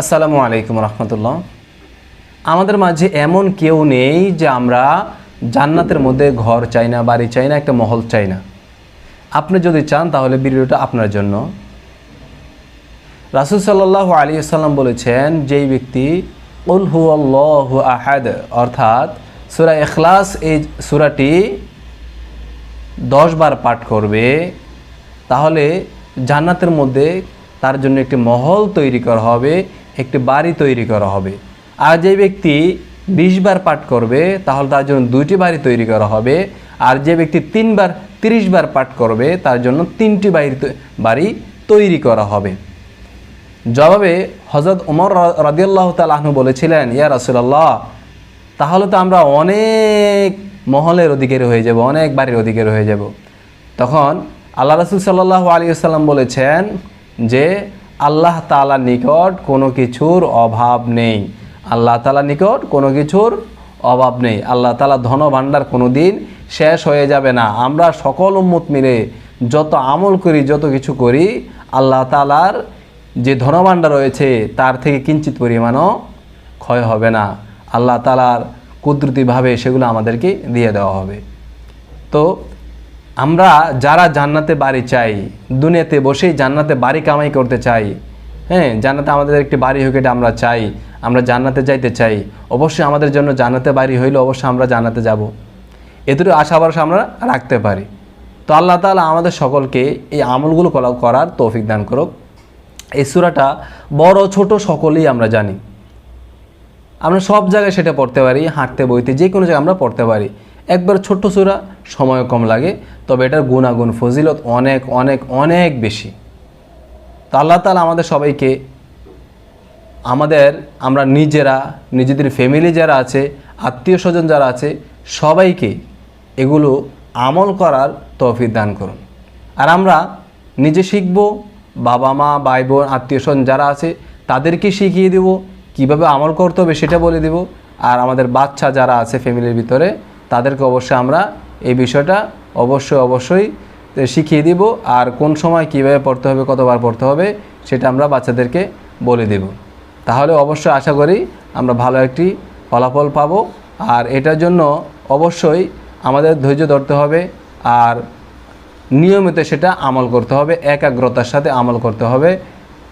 আসসালামু আলাইকুম রহমতুল্লাহ। আমাদের মাঝে এমন কেউ নেই যে আমরা জান্নাতের মধ্যে ঘর চাই না, বাড়ি চাই না, একটা মহল চাই না। আপনি যদি চান তাহলে ভিডিওটা আপনার জন্য। রাসুল সাল্লাহ আলী সাল্লাম বলেছেন, যেই ব্যক্তি উল হু আল্লাহ আহাদ অর্থাৎ সুরা এখলাস এই সুরাটি দশ বার পাঠ করবে, তাহলে জান্নাতের মধ্যে তার জন্য একটি মহল তৈরি করা হবে। একটি বাড়ি তৈরি করা হবে। আর যে ব্যক্তি বিশ বার পাঠ করবে, তাহলে তার জন্য দুইটি বাড়ি তৈরি করা হবে। আর যে ব্যক্তি তিনবার, তিরিশ বার পাঠ করবে, তার জন্য তিনটি বাড়ি বাড়ি তৈরি করা হবে। জবাবে হজরত উমর রাদিয়াল্লাহ তালাহনু বলেছিলেন, ইয়া রাসুলাল্লাহ, তাহলে তো আমরা অনেক মহলের অধিকারী হয়ে যাব, অনেক বাড়ির অধিকারী হয়ে যাব। তখন আল্লাহ রসুল সাল্লাহ আলী সাল্লাম বলেছেন যে আল্লাহ তালার নিকট কোনো কিছুর অভাব নেই। আল্লাহ তালার নিকট কোনো কিছুর অভাব নেই। আল্লাহ তালা ধন ভাণ্ডার কোনো দিন শেষ হয়ে যাবে না। আমরা সকল উম্মত মিলে যত আমল করি, যত কিছু করি, আল্লাহ তালার যে ধনভাণ্ডার রয়েছে, তার থেকে কিঞ্চিত পরিমাণও ক্ষয় হবে না। আল্লাহ তালার কুদরতিভাবে সেগুলো আমাদেরকে দিয়ে দেওয়া হবে। তো আমরা যারা জান্নাতে বাড়ি চাই, দুনিয়াতে বসেই জান্নাতে বাড়ি কামাই করতে চাই হ্যাঁ জান্নাতে আমাদের একটি বাড়ি হোক এটা আমরা চাই, আমরা জান্নাতে যাইতে চাই, অবশ্যই আমাদের জন্য জান্নাতে বাড়ি হইলে অবশ্যই আমরা জান্নাতে যাব। এদুটো আশা ভরসা আমরা রাখতে পারি। তো আল্লাহ তাআলা আমাদের সকলকে এই আমলগুলো করা- করার তৌফিক দান করুক। এই সুরাটা বড় ছোট সকলেই আমরা জানি। আমরা সব জায়গায় সেটা পড়তে পারি, হাঁটতে, বইতে যে কোনো জায়গায় আমরা পড়তে পারি। একবার ছোট্ট সূরা সময় কম লাগে, তবে এটার গুণাগুণ, ফজিলত অনেক অনেক অনেক বেশি। তো আল্লাহ তালা আমাদের সবাইকে, আমাদের, আমরা নিজেরা, নিজেদের ফ্যামিলি যারা আছে, আত্মীয় স্বজন যারা আছে, সবাইকে এগুলো আমল করার তৌফিক দান করুন। আর আমরা নিজে শিখব, বাবা মা ভাই বোন আত্মীয় স্বজন যারা আছে, তাদেরকে শিখিয়ে দেব, কীভাবে আমল করতে হবে সেটা বলে দেব। আর আমাদের বাচ্চা যারা আছে ফ্যামিলির ভিতরে তাদেরকে অবশ্যই আমরা এই বিষয়টা অবশ্যই অবশ্যই শিখিয়ে দিব। আর কোন সময় কীভাবে পড়তে হবে, কতবার পড়তে হবে, সেটা আমরা বাচ্চাদেরকে বলে দেব। তাহলে অবশ্যই আশা করি আমরা ভালো একটি ফলাফল পাব। আর এটার জন্য অবশ্যই আমাদের ধৈর্য ধরতে হবে। আর নিয়মিত সেটা আমল করতে হবে, একাগ্রতার সাথে আমল করতে হবে।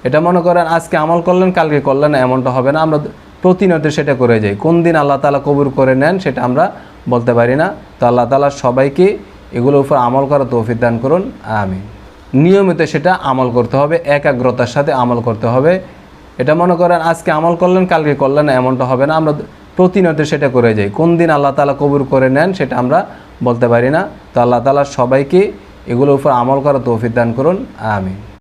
এটা মনে করেন, আজকে আমল করলেন, কালকে করলেন, এমনটা হবে না। আমরা প্রতিনিয়ত সেটা করে যাই। কোন দিন আল্লাহ তালা কবুর করে নেন, সেটা আমরা বলতে পারি না। তো আল্লাহ তালা সবাইকে এগুলোর উপর আমল করার তৌফিক দান করুন। আমি নিয়মিত সেটা আমল করতে হবে, একাগ্রতার সাথে আমল করতে হবে। এটা মনে করেন, আজকে আমল করলেন, কালকে করলেন এমনটা হবে না। আমরা প্রতিনিয়ত সেটা করে যাই। কোন দিন আল্লাহ তালা কবুর করে নেন, সেটা আমরা বলতে পারি না। তো আল্লাহ তালা সবাইকে এগুলোর উপর আমল করার তৌফিক দান করুন। আমি